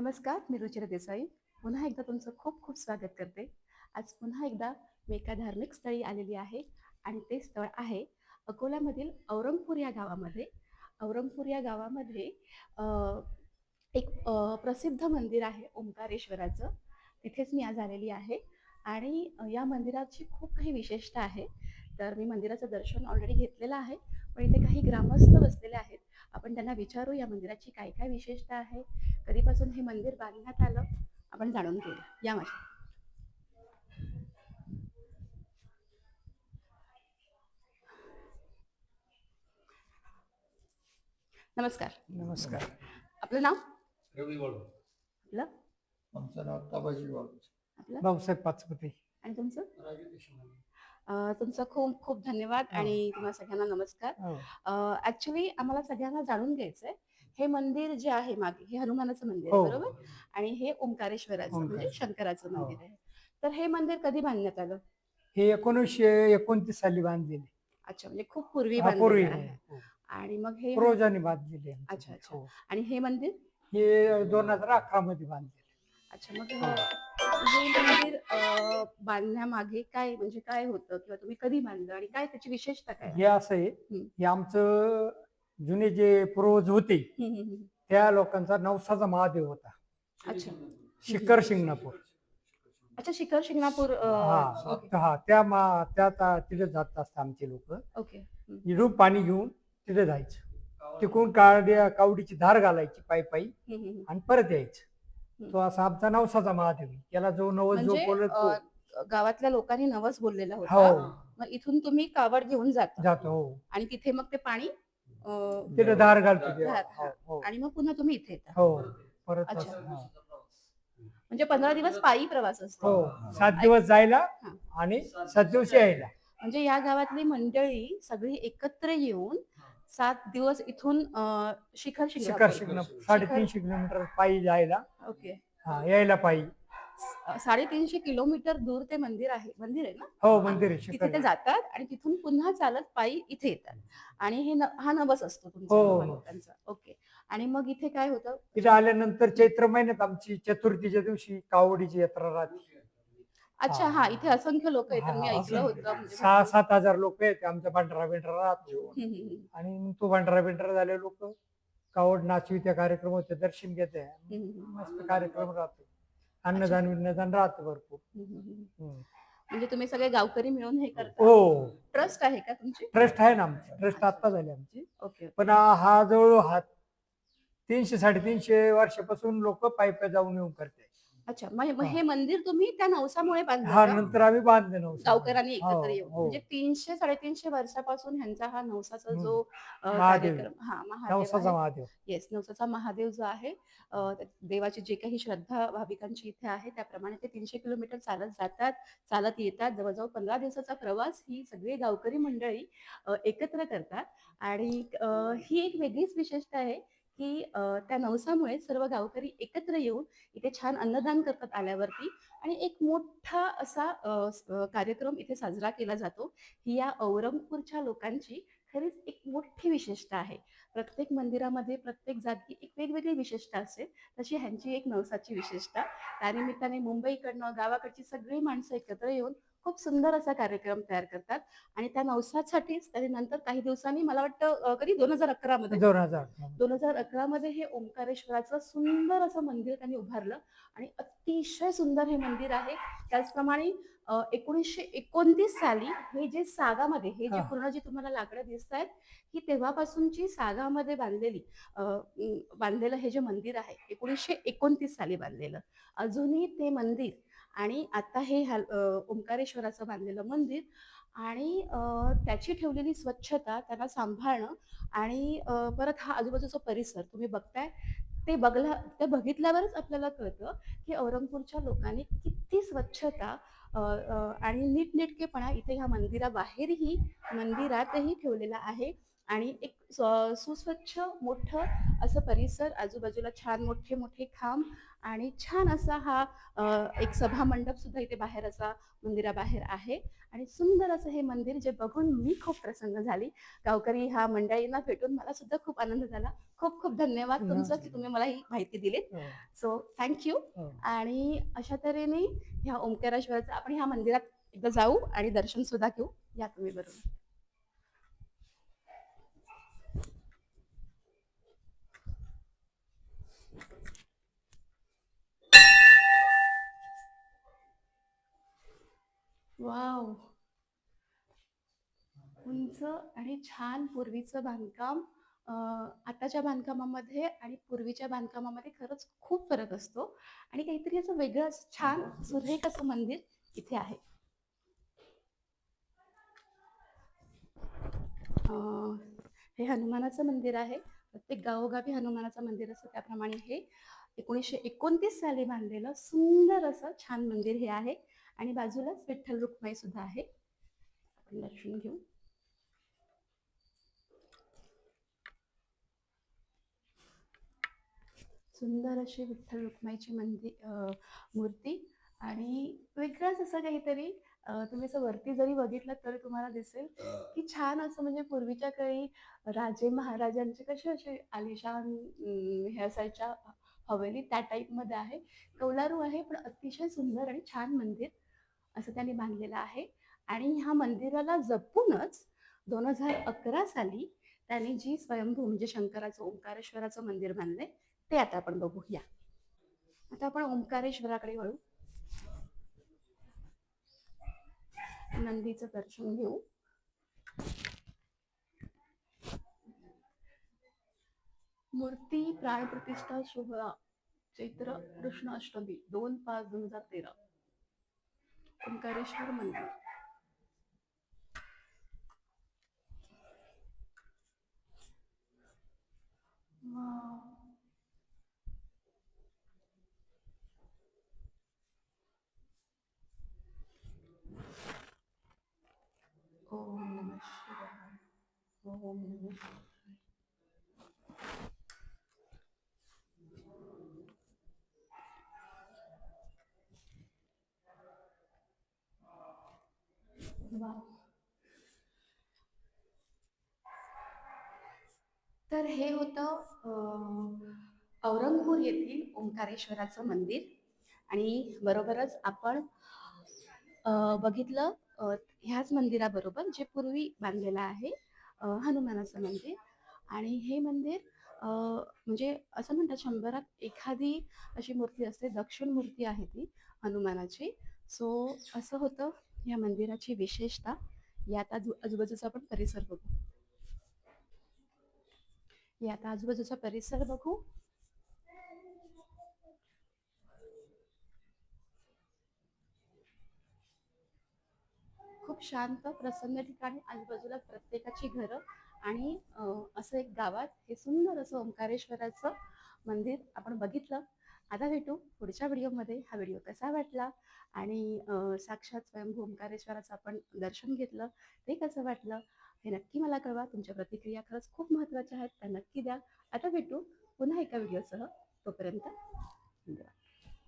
नमस्कार मी रुचिरा देसाई. पुन्हा एकदा तुमचं खूप खूप स्वागत करते. आज पुन्हा एकदा मी एका धार्मिक स्थळी आलेली आहे आणि ते स्थळ आहे अकोल्यामधील औरंगपूर या गावामध्ये. औरंगपूर या गावामध्ये एक प्रसिद्ध मंदिर आहे ओंकारेश्वराचं. तिथेच मी आज आलेली आहे आणि या मंदिराची खूप काही विशेषता आहे. तर मी मंदिराचं दर्शन ऑलरेडी घेतलेलं आहे पण इथे काही ग्रामस्थ बसलेले आहेत. आपण त्यांना विचारू या मंदिराची काय काय विशेषता आहे? कधीपासून हे मंदिर बांधण्यात आलं? आपण जाणून घेऊया. या माझ्या नमस्कार. नमस्कार. आपलं नाव? रवी वाळू आपलं? आमचं नाव ताबाजी वाळू आपलं? भाऊसाहेब पाचपते. आणि तुमचं? राजू देशमुख. तुमचं खूप खूप धन्यवाद हो. आणि तुम्हाला सगळ्यांना नमस्कार हो. ऍक्च्युली आम्हाला सगळ्यांना जाणून घ्यायचंय हे मंदिर जे आहे मागे हे हनुमानाचं मंदिर हो. आहे बरोबर आणि हे ओंकारेश्वराचं म्हणजे. शंकराचं हो. मंदिर आहे तर हे मंदिर कधी बांधण्यात आलं हे एकोणीसशे एकोणतीस साली बांधलेले अच्छा म्हणजे खूप पूर्वी हा, पूर्वी आणि मग हे पूर्वजांनी बांधलेले. अच्छा, अच्छा. हो. आणि हे मंदिर हे दोन हजार अकरा मध्ये बांधलेले अच्छा मग हो. मंदिर बांधण्यामागे काय म्हणजे काय होतं किंवा तुम्ही कधी बांधलं आणि काय त्याची विशेषता काय हे असं आहे. हे आमचं जुने जे पूर्वज होते. त्या लोकांचा नवसाचा महादेव होता अच्छा शिखर शिंगणापूर अच्छा शिखर शिंगणापूर हा हा त्या मा त्या तिथे जात असतात आमचे लोक ओके. इडून पाणी घेऊन तिथे जायचं तिकडून काड्या कावडीची धार घालायची पायी पायी. आणि परत यायचं. तो असा आमचा नवसाचा महादेव आहे. याला जो नवस जो म्हणजे बोलत तो. अं, गावातल्या लोकांनी नवस बोललेला होता. हो. मग इथून तुम्ही कावड घेऊन जाता. जातो हो. आणि तिथे मग ते पाणी अं, तिथे धार घालतो हो, हो. आणि मग पुन्हा तुम्ही इथे येता. हो. परत अच्छा. असं, हो. म्हणजे पंधरा दिवस पायी प्रवास असतो. हो. सात दिवस जायला हा. आणि सात दिवस यायला. म्हणजे या गावातली मंडळी सगळी एकत्र येऊन सात दिवस इथून अं, शिखर शिखर शिकणं साडेतीनशे किलोमीटर पायी जायला. ओके. हा यायला पायी. अं, साडेतीनशे किलोमीटर दूर ते मंदिर आहे मंदिर आहे ना? हो मंदिर आहे तिथे शिखर. ते जातात आणि तिथून पुन्हा चालत पायी इथे येतात. आणि हे न- हा नवस असतो तुमचा. हो, हो. ओके. आणि मग इथे काय होतं? तिथे आल्यानंतर चैत्र महिन्यात आमची चतुर्थीच्या दिवशी कावडीची यात्रा राहते. अच्छा हा. इथे असंख्य लोक येतात मी हा, ऐकलं होतं म्हणजे सहा सात हजार लोक आहेत आमच्या भांडारा बिंडारा राहतो. हम्म, हम्म, हम्म. आणि मग तो भांडारा बिंडारा झाले लोक कावड नाचवी त्या कार्यक्रम होते दर्शन घेते हम्म, मस्त कार्यक्रम राहतो. अन्नदान विन्नदान राहतं भरपूर. हम्म, हम्म, हम्म. हम्म. म्हणजे तुम्ही सगळे गावकरी मिळून हे करता? हो. ट्रस्ट आहे का तुमची? ट्रस्ट आहे ना आमची. ट्रस्ट आता झाली आमची. ओके पण हा हा जवळ हा तीनशे साडेतीनशे वर्षापासून लोक पायी जाऊन येऊन करते अच्छा मग हा. हे मंदिर तुम्ही त्या नवसामुळे हा बांधलं का? नंतर आम्ही बांधले नव्हतं गावकऱ्यांनी एकत्र हो, येऊन हो. म्हणजे तीनशे साडेतीनशे वर्षापासून ह्यांचा हा नवसाचा हम्म. जो अ, महादेव. कार्यक्रम हा महादेव नवसाचा आहे. महादेव येस नवसाचा महादेव जो आहे अ, त्या देवाची जे काही श्रद्धा भाविकांची इथे आहे त्याप्रमाणे ते तीनशे किलोमीटर चालत जातात चालत येतात जवळजवळ पंधरा दिवसाचा प्रवास ही सगळी गावकरी मंडळी अ, एकत्र करतात आणि अ, ही एक वेगळीच विशेषता आहे की त्या नवसामुळे सर्व गावकरी एकत्र येऊन इथे छान अन्नदान करतात आल्यावरती आणि एक मोठा असा कार्यक्रम इथे साजरा केला जातो. ही या औरंगपूरच्या लोकांची खरीच एक मोठी विशेषता आहे. प्रत्येक मंदिरामध्ये प्रत्येक जागी एक वेगवेगळी विशेषता असते. तशी ह्यांची एक नवसाची विशेषता. त्यानिमित्ताने मुंबईकडनं गावाकडची सगळी माणसं एकत्र येऊन खूप सुंदर असा कार्यक्रम तयार करतात. आणि त्या नवसासाठीच त्याने नंतर काही दिवसांनी मला वाटतं कधी दोन हजार अकरा मध्ये दोन हजार दोन हजार अकरा मध्ये हे ओंकारेश्वराचं सुंदर असं मंदिर त्यांनी उभारलं. आणि अतिशय सुंदर हे मंदिर आहे. त्याचप्रमाणे एकोणीसशे एकोणतीस साली हे जे सागामध्ये हे जे. पूर्ण जी तुम्हाला लाकडं दिसत आहेत ही तेव्हापासूनची सागामध्ये बांधलेली बांधलेलं हे जे मंदिर आहे एकोणीसशे एकोणतीस साली बांधलेलं. अजूनही ते मंदिर आणि आता हे हाल- ओंकारेश्वराचं बांधलेलं मंदिर आणि त्याची ठेवलेली स्वच्छता त्यांना सांभाळणं आणि परत हा आजूबाजूचा परिसर तुम्ही बघताय ते बघला ते बघितल्यावरच आपल्याला कळतं की औरंगपूरच्या लोकांनी किती स्वच्छता आणि नीटनेटकेपणा इथे ह्या मंदिराबाहेरही मंदिरातही ठेवलेला आहे. आणि एक स्व- सुस्वच्छ मोठं असं परिसर आजूबाजूला छान मोठे मोठे खांब आणि छान असा हा एक सभा मंडप सुद्धा इथे बाहेर असा मंदिराबाहेर आहे. आणि सुंदर असं हे मंदिर जे बघून मी खूप प्रसन्न झाली. गावकरी ह्या मंडळींना भेटून मला सुद्धा खूप आनंद झाला. खूप खूप धन्यवाद तुमचं की तुम्ही मला ही माहिती दिलीत. हो, सो थँक्यू. आणि अशा तऱ्हेने ह्या ओंकारेश्वराचं आपण ह्या मंदिरात एकदा जाऊ आणि दर्शन सुद्धा घेऊ. या तुम्ही बरोबर. वाव. उंच आणि छान पूर्वीचं बांधकाम. आताच्या बांधकामामध्ये आणि पूर्वीच्या बांधकामामध्ये खरंच खूप फरक असतो. आणि काहीतरी असं वेगळं छान सुरेख असं मंदिर इथे आहे. हे हनुमानाचं मंदिर आहे. प्रत्येक गावोगावी हनुमानाचं मंदिर असतं. त्याप्रमाणे हे एकोणीसशे एकोणतीस साली बांधलेलं सुंदर असं छान मंदिर हे आहे. आणि बाजूलाच विठ्ठल रुक्माई सुद्धा आहे. आपण दर्शन घेऊ. सुंदर अशी विठ्ठल रुक्माईची मंदिर मूर्ती. आणि वेगळंच असं काहीतरी तुम्ही असं वरती जरी बघितलं तरी तुम्हाला दिसेल की छान असं म्हणजे पूर्वीच्या काळी राजे महाराजांचे कसे असे आलिशान हे असायच्या हवेली त्या टाईपमध्ये आहे. कौलारू आहे पण अतिशय सुंदर आणि छान मंदिर. असं त्यांनी बांधलेलं आहे. आणि ह्या मंदिराला जपूनच दोन हजार अकरा साली त्यांनी जी स्वयंभू म्हणजे शंकराचं ओंकारेश्वराचं मंदिर बांधलंय ते आता आपण बघूया. आता आपण ओंकारेश्वराकडे वळू. नंदीचं दर्शन घेऊ. मूर्ती प्राणप्रतिष्ठा सोहळा चैत्र कृष्ण अष्टमी दोन पाच दोन हजार तेरा. ओंकारेश्वर मंदिर. तर हे होतं औरंगपूर येथील ओंकारेश्वराचं मंदिर. आणि बरोबरच आपण बघितलं ह्याच मंदिराबरोबर जे पूर्वी बांधलेलं आहे हनुमानाचं मंदिर. आणि हे मंदिर म्हणजे असं म्हणतात शंभरात एखादी अशी मूर्ती असते दक्षिण मूर्ती आहे ती हनुमानाची. सो असं होतं या मंदिराची विशेषता. यात आजू आजूबाजूचा आपण परिसर बघू. या आता आजूबाजूचा परिसर बघू. खूप शांत प्रसन्न ठिकाणी आजूबाजूला प्रत्येकाची घरं आणि असं एक गावात हे सुंदर असं ओंकारेश्वराचं मंदिर आपण बघितलं. आता भेटू पुढच्या व्हिडिओमध्ये. हा व्हिडिओ कसा वाटला? आणि साक्षात स्वयंभू ओंकारेश्वराचं आपण दर्शन घेतलं ते कसं वाटलं? हे नक्की मला कळवा. तुमच्या प्रतिक्रिया खरंच खूप महत्त्वाच्या आहेत. त्या नक्की द्या. आता भेटू पुन्हा एका व्हिडिओसह. तोपर्यंत धन्यवाद.